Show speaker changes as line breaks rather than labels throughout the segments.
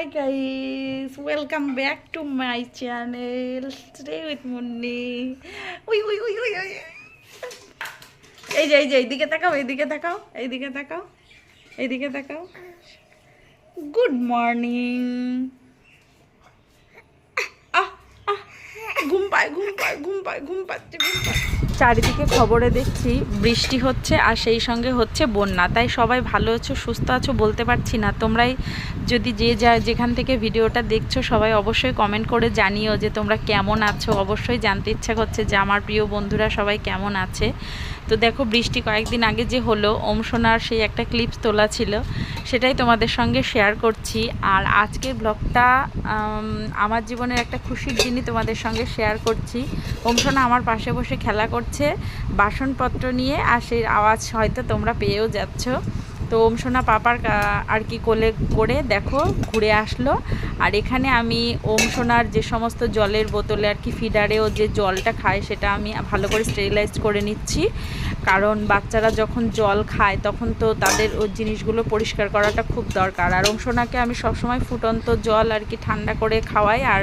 Hi guys, welcome back to my channel. Stay with Munni. We we we we we এই যে এই যে এইদিকে তাকাও এইদিকে তাকাও এইদিকে তাকাও এইদিকে তাকাও। গুড মর্নিং আহ আহ। ঘুম পায় ঘুম পায় ঘুম পায় ঘুম পাচ্ছে ঘুম পাচ্ছে। চারিদিকে খবরে দেখছি বৃষ্টি হচ্ছে আর সেই সঙ্গে হচ্ছে বন্যা। তাই সবাই ভালো আছো, সুস্থ আছো বলতে পারছি না। তোমরাই যদি যে যা যেখান থেকে ভিডিওটা দেখছ সবাই অবশ্যই কমেন্ট করে জানিও যে তোমরা কেমন আছো। অবশ্যই জানতে ইচ্ছা করছে যে আমার প্রিয় বন্ধুরা সবাই কেমন আছে। তো দেখো বৃষ্টি কয়েকদিন আগে যে হলো, ওম সোনার সেই একটা ক্লিপস তোলা ছিল, সেটাই তোমাদের সঙ্গে শেয়ার করছি। আর আজকের ব্লগটা আমার জীবনের একটা খুশির দিনই তোমাদের সঙ্গে শেয়ার করছি। ওম সোনা আমার পাশে বসে খেলা করছে। বাসনপত্র নিয়ে, আর সেই আওয়াজ হয়তো তোমরা পেয়েও যাচ্ছ। তো ওম সোনা পাপার আর কি কোলে করে দেখো, ঘুরে আসলো। আর এখানে আমি ওম সোনার যে সমস্ত জলের বোতলে আর কি ফিডারেও যে জলটা খায়, সেটা আমি ভালো করে স্টেরিলাইজ করে নিচ্ছি। কারণ বাচ্চারা যখন জল খায়, তখন তো তাদের ওই জিনিসগুলো পরিষ্কার করাটা খুব দরকার। আর ওম সোনাকে আমি সবসময় ফুটন্ত জল আর কি ঠান্ডা করে খাওয়াই। আর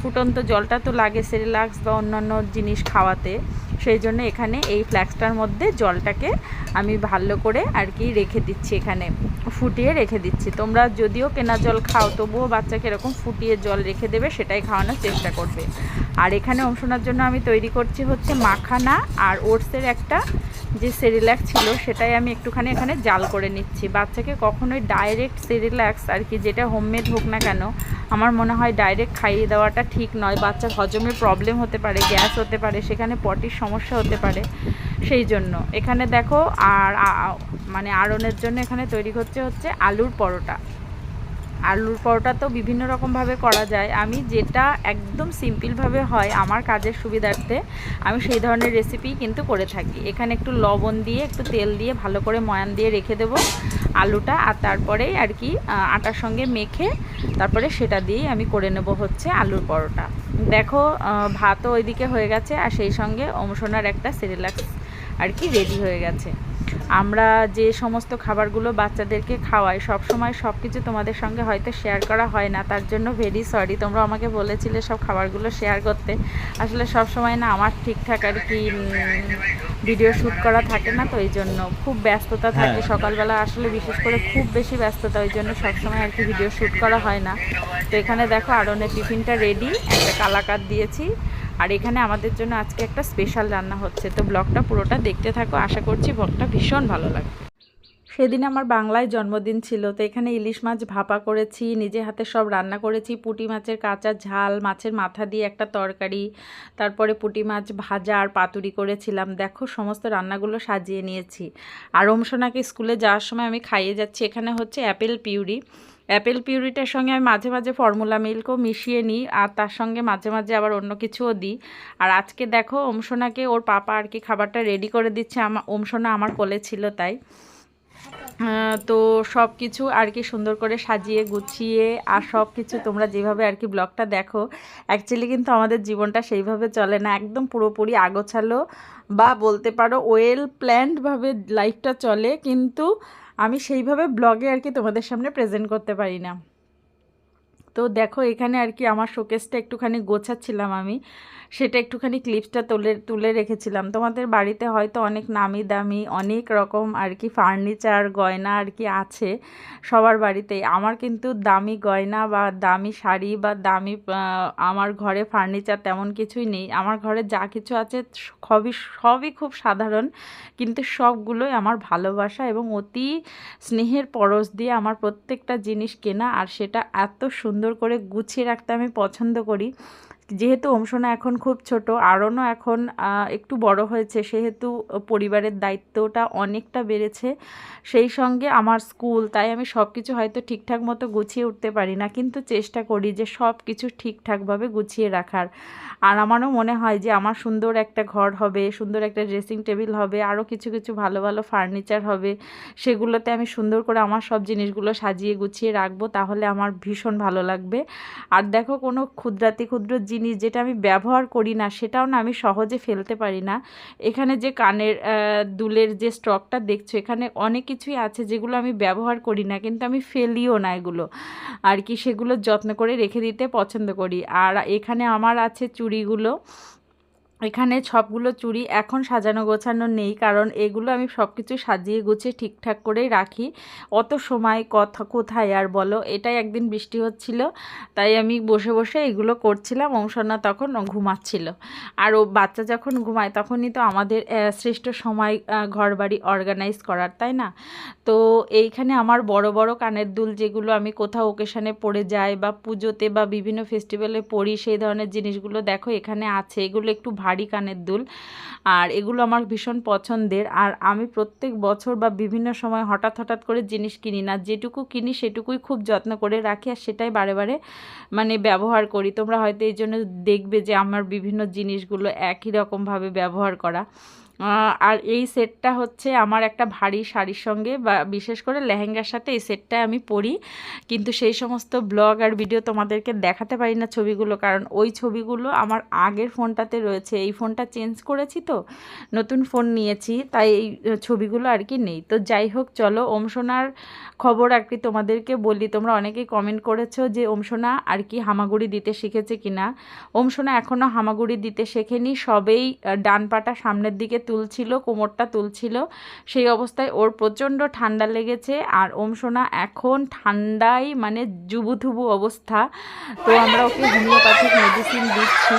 ফুটন্ত জলটা তো লাগে সেরিলাক্স বা অন্যান্য জিনিস খাওয়াতে। সেই জন্য এখানে এই ফ্ল্যাক্সটার মধ্যে জলটাকে আমি ভালো করে আর কি রেখে দিচ্ছি এখানে, ফুটিয়ে রেখে দিচ্ছি। তোমরা যদিও কেনা জল খাও, তবুও বাচ্চাকে এরকম ফুটিয়ে জল রেখে দেবে সেটাই খাওয়ানোর চেষ্টা করবে। আর এখানে অংশনার জন্য আমি তৈরি করছি হচ্ছে মাখানা আর ওটসের একটা যে সেরিল্যাক্স ছিল সেটাই আমি একটুখানি এখানে জাল করে নিচ্ছি। বাচ্চাকে কখনোই ডাইরেক্ট সেরিল্যাক্স আর কি যেটা হোমমেড হোক না কেন, আমার মনে হয় ডাইরেক্ট খাইয়ে দেওয়াটা ঠিক নয়। বাচ্চার হজমের প্রবলেম হতে পারে, গ্যাস হতে পারে, সেখানে পটির সমস্যা হতে পারে সেই জন্য। এখানে দেখো আর মানে আড়নের জন্য এখানে তৈরি হচ্ছে হচ্ছে আলুর পরোটা। আলুর পরোটা তো বিভিন্ন রকমভাবে করা যায়। আমি যেটা একদম সিম্পলভাবে হয় আমার কাজের সুবিধার্থে, আমি সেই ধরনের রেসিপি কিন্তু করে থাকি। এখানে একটু লবণ দিয়ে, একটু তেল দিয়ে ভালো করে ময়ান দিয়ে রেখে দেবো। আলুটা আর তারপরেই আর কি আটার সঙ্গে মেখে তারপরে সেটা দিয়ে আমি করে নেব হচ্ছে আলুর পরোটা। দেখো ভাতও ওইদিকে হয়ে গেছে আর সেই সঙ্গে অমসোনার একটা সেরিলাক্স আর কি রেডি হয়ে গেছে। আমরা যে সমস্ত খাবারগুলো বাচ্চাদেরকে খাওয়াই সব সময় সব কিছু তোমাদের সঙ্গে হয়তো শেয়ার করা হয় না। তার জন্য ভেরি সরি তোমরা আমাকে বলেছিলে সব খাবারগুলো শেয়ার করতে। আসলে সব সময় না আমার ঠিকঠাক আর কি ভিডিও শ্যুট করা থাকে না তো এই জন্য খুব ব্যস্ততা থাকে।
হ্যাঁ।
সকালবেলা আসলে বিশেষ করে খুব বেশি ব্যস্ততা ওই জন্য সবসময় আর কি ভিডিও শ্যুট করা হয় না। তো এখানে দেখো আরনের টিফিনটা রেডি একটা কালাকাত দিয়েছি। আর এখানে আমাদের জন্য আজকে একটা স্পেশাল রান্না হচ্ছে। তো ব্লগটা পুরোটা দেখতে থাকো, আশা করছি ব্লগটা ভীষণ ভালো লাগবে। সেদিন আমার বাংলায় জন্মদিন ছিল, তো এখানে ইলিশ মাছ ভাপা করেছি, নিজে হাতে সব রান্না করেছি। পুঁটি মাছের কাঁচা ঝাল, মাছের মাথা দিয়ে একটা তরকারি, তারপরে পুঁটি মাছ ভাজা আর পাতুরি করেছিলাম। দেখো, সমস্ত রান্নাগুলো সাজিয়ে নিয়েছি। আর ওমসোনাকে স্কুলে যাওয়ার সময় আমি খাইয়ে যাচ্ছি। এখানে হচ্ছে অ্যাপেল পিউরি। অ্যাপেল পিউরিটার সঙ্গে আমি মাঝে মাঝে ফর্মুলা মিল্কও মিশিয়ে নিই, আর তার সঙ্গে মাঝে মাঝে আবার অন্য কিছুও দিই। আর আজকে দেখো, ওমসোনাকে ওর পাপা আর কি খাবারটা রেডি করে দিচ্ছে। আমা ওমসোনা আমার কোলে ছিল তাই। তো সব কিছু আর কি সুন্দর করে সাজিয়ে গুছিয়ে আর সব কিছু তোমরা যেভাবে আর কি ব্লগটা দেখো অ্যাকচুয়ালি কিন্তু আমাদের জীবনটা সেইভাবে চলে না। একদম পুরোপুরি আগোছালো বা বলতে পারো ওয়েল প্ল্যান্ডভাবে লাইফটা চলে। কিন্তু আমি সেইভাবে ব্লগে আর কি তোমাদের সামনে প্রেজেন্ট করতে পারি না। তো দেখো, এখানে আর কি আমার শোকেসটা একটুখানি গোছাচ্ছিলাম আমি। সেটা একটুখানি ক্লিপসটা তুলে তুলে রেখেছিলাম। তোমাদের বাড়িতে হয়তো অনেক নামি দামি অনেক রকম আর কি ফার্নিচার গয়না আর কি আছে সবার বাড়িতেই। আমার কিন্তু দামি গয়না বা দামি শাড়ি বা দামি আমার ঘরে ফার্নিচার তেমন কিছুই নেই। আমার ঘরে যা কিছু আছে সবই সবই খুব সাধারণ, কিন্তু সবগুলোই আমার ভালোবাসা এবং অতি স্নেহের পরশ দিয়ে আমার প্রত্যেকটা জিনিস কেনা। আর সেটা এত সুন্দর করে গুছিয়ে রাখতে আমি পছন্দ করি। যেহেতু অংশনা এখন খুব ছোট, আরনও এখন একটু বড় হয়েছে, সেহেতু পরিবারের দায়িত্বটা অনেকটা বেড়েছে। সেই সঙ্গে আমার স্কুল, তাই আমি সব কিছু হয়তো ঠিকঠাক মতো গুছিয়ে উঠতে পারি না। কিন্তু চেষ্টা করি যে সব কিছু ঠিকঠাকভাবে গুছিয়ে রাখার। আর আমারও মনে হয় যে আমার সুন্দর একটা ঘর হবে, সুন্দর একটা ড্রেসিং টেবিল হবে আরও কিছু কিছু ভালো ভালো ফার্নিচার হবে, সেগুলোতে আমি সুন্দর করে আমার সব জিনিসগুলো সাজিয়ে গুছিয়ে রাখব, তাহলে আমার ভীষণ ভালো লাগবে। আর দেখো কোনো ক্ষুদ্রাতি ক্ষুদ্র জিনিস যেটা আমি ব্যবহার করি না, সেটাও না আমি সহজে ফেলতে পারি না। এখানে যে কানের দুলের যে স্টকটা দেখছ, এখানে অনেক কিছুই আছে যেগুলো আমি ব্যবহার করি না, কিন্তু আমি ফেলিও না এগুলো। আর কি সেগুলো যত্ন করে রেখে দিতে পছন্দ করি। আর এখানে আমার আছে চুড়িগুলো এখানে সবগুলো চুড়ি এখন সাজানো গোছানো নেই, কারণ এগুলো আমি সব কিছু সাজিয়ে গুছিয়ে ঠিকঠাক করেই রাখি। অত সময় কথা কোথায় আর বলো? এটাই একদিন বৃষ্টি হচ্ছিল, তাই আমি বসে বসে এগুলো করছিলাম, অংশনা তখন ঘুমাচ্ছিল। আর ও বাচ্চা যখন ঘুমায় তখনই তো আমাদের শ্রেষ্ঠ সময় ঘর বাড়ি অর্গানাইজ করার, তাই না? তো এইখানে আমার বড় বড় কানের দুল যেগুলো আমি কোথাও ওকেশনে পড়ে যাই বা পুজোতে বা বিভিন্ন ফেস্টিভ্যালে পড়ি, সেই ধরনের জিনিসগুলো দেখো এখানে আছে। এগুলো একটু ভারী কানের দুল। আর এগুলো আমার ভীষণ পছন্দের। আর আমি প্রত্যেক বছর বা বিভিন্ন সময় হঠাৎ হঠাৎ করে জিনিস কিনি না। যেটুকু কিনি সেটুকুই খুব যত্ন করে রাখি আর সেটাই বারে বারে মানে ব্যবহার করি। তোমরা হয়তো এই জন্য দেখবে যে আমার বিভিন্ন জিনিসগুলো একই রকমভাবে ব্যবহার করা। আর এই সেটটা হচ্ছে আমার একটা ভারী শাড়ির সঙ্গে বা বিশেষ করে লেহেঙ্গার সাথে এই সেটটা আমি পরি। কিন্তু সেই সমস্ত ব্লগ আর ভিডিও তোমাদেরকে দেখাতে পারি না ছবিগুলো, কারণ ওই ছবিগুলো আমার আগের ফোনটাতে রয়েছে। এই ফোনটা চেঞ্জ করেছি তো, নতুন ফোন নিয়েছি, তাই এই ছবিগুলো আর কি নেই। তো যাই হোক, চলো ওমসোনার খবর আর কি তোমাদেরকে বলি। তোমরা অনেকেই কমেন্ট করেছ যে ওমসোনা আর কি হামাগুড়ি দিতে শিখেছে কিনা? ওমসোনা এখনও হামাগুড়ি দিতে শেখেনি। সবেই ডান পাটা সামনের দিকে তুলছিল, কোমরটা তুলছিল, সেই অবস্থায় ওর প্রচণ্ড ঠান্ডা লেগেছে। আর ওম ওমসোনা এখন ঠান্ডায় মানে জুবুথুবু অবস্থা। তো আমরা ওকে হোমিওপ্যাথিক মেডিসিন দিচ্ছি।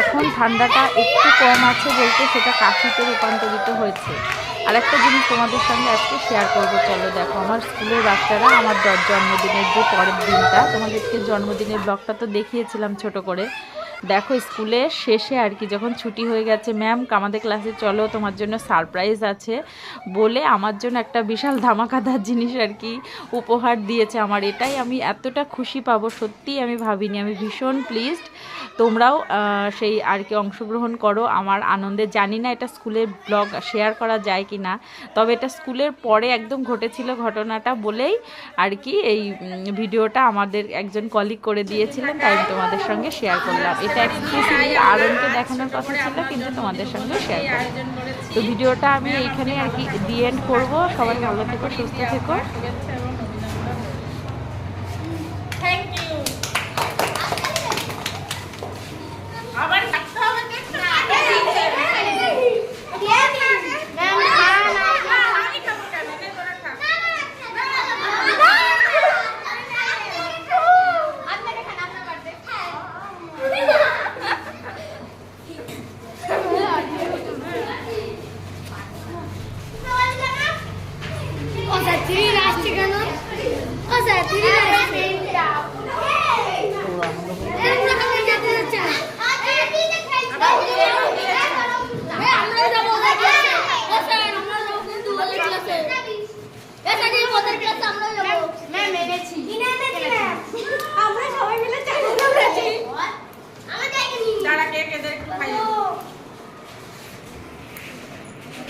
এখন ঠান্ডাটা একটু কম আছে বলতে সেটা কাশিতে রূপান্তরিত হয়েছে। আর একটা জিনিস তোমাদের সঙ্গে আজকে শেয়ার করব, চলো দেখো। আমার স্কুলের বাচ্চারা, আমার জন্মদিনের যে পরের দিনটা, তোমাদেরকে জন্মদিনের ব্লগটা তো দেখিয়েছিলাম ছোট করে। দেখো, স্কুলে শেষে আর কি যখন ছুটি হয়ে গেছে, ম্যাম, আমাদের ক্লাসে চলো, তোমার জন্য সারপ্রাইজ আছে। বলে আমার জন্য একটা বিশাল ধামাকাদার জিনিস আর কি উপহার দিয়েছে আমার। এটাই আমি এতটা খুশি পাবো সত্যিই আমি ভাবিনি। আমি ভীষণ প্লিজড তোমরাও সেই আর কি অংশগ্রহণ করো। আমার আনন্দে, জানি না এটা স্কুলের ব্লগ শেয়ার করা যায় কি না, তবে এটা স্কুলের পরে একদম ঘটেছিল ঘটনাটা বলেই আর কি এই ভিডিওটা আমাদের একজন কলিগ করে দিয়েছিলেন, তাই তোমাদের সঙ্গে শেয়ার করলাম। এটা এক্সক্লুসিভলি আরনকে দেখানোর কথা ছিল, কিন্তু তোমাদের সঙ্গে শেয়ার করি তো ভিডিওটা আমি এইখানে আর কি দি এন্ড করব। সবাই ভালো থেকো, সুস্থ থেকো
O sea, tiri আসছে কেন ও স্যার tiri আসছে এরকম রকমের যেতে হচ্ছে না। এ, আমরাও যাব ওদের ক্লাসে। ও স্যার, আমরাও যাব কিন্তু ওদের ক্লাসে। এ, স্যার, এই ওদের ক্লাসে আমরাও যাব। আমরা সবাই মিলে চাকরি করেছি। আমরা যাইনি।
তারা কেক এদের একটু খাইয়ে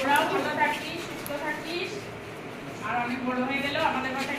ওরাও ভালো থাকিস সুস্থ থাকিস। আর অনেক বড় হয়ে গেলেও আমাদের কথা